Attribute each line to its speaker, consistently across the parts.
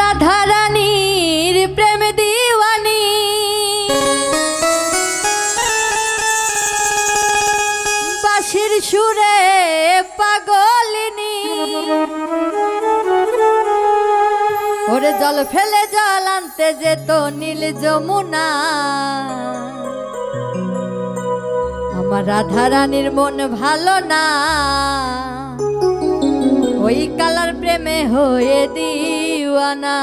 Speaker 1: রাধারানীর প্রেম দিওয়ানি। বাসির সুরে পাগলিনী। ওরে জল ফেলে জল আনতে যেত নীল যমুনা। আমার রাধারানীর মন ভালো না। ওই কালার প্রেমে হয়ে দিই। পড়ুয়ানা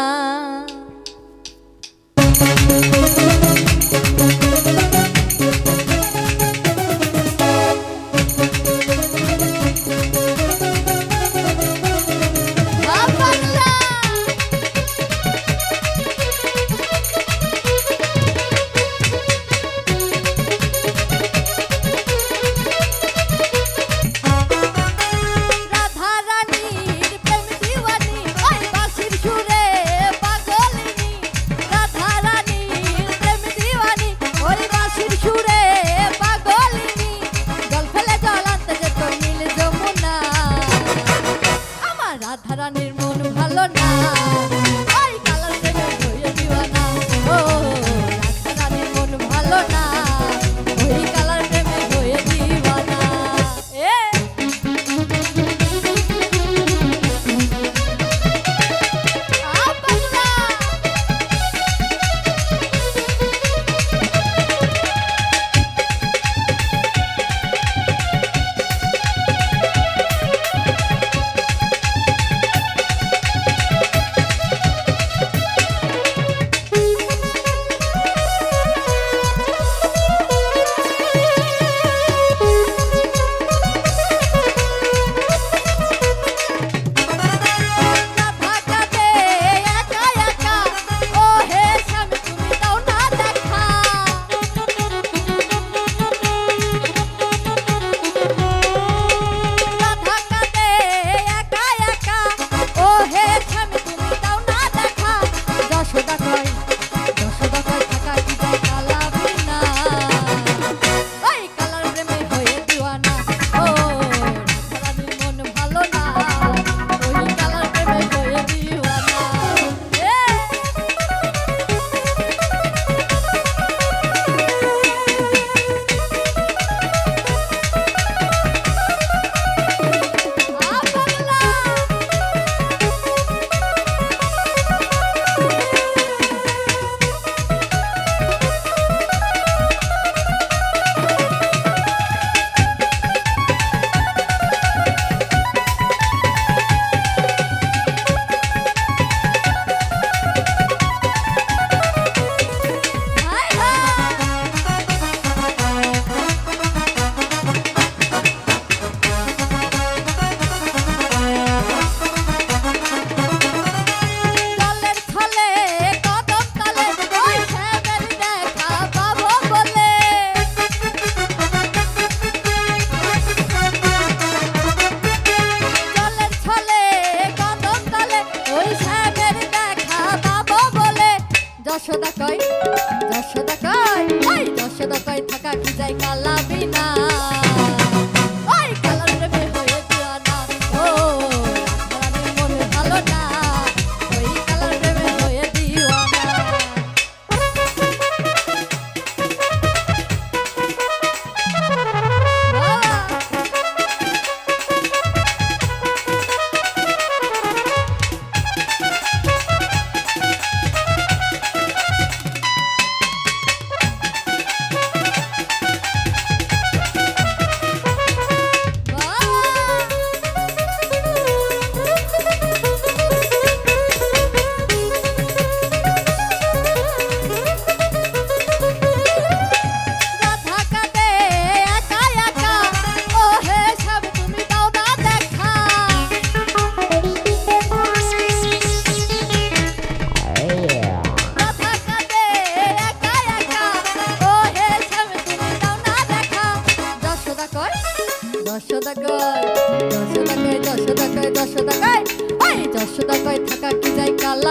Speaker 1: বিষয়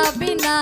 Speaker 1: পাবি না।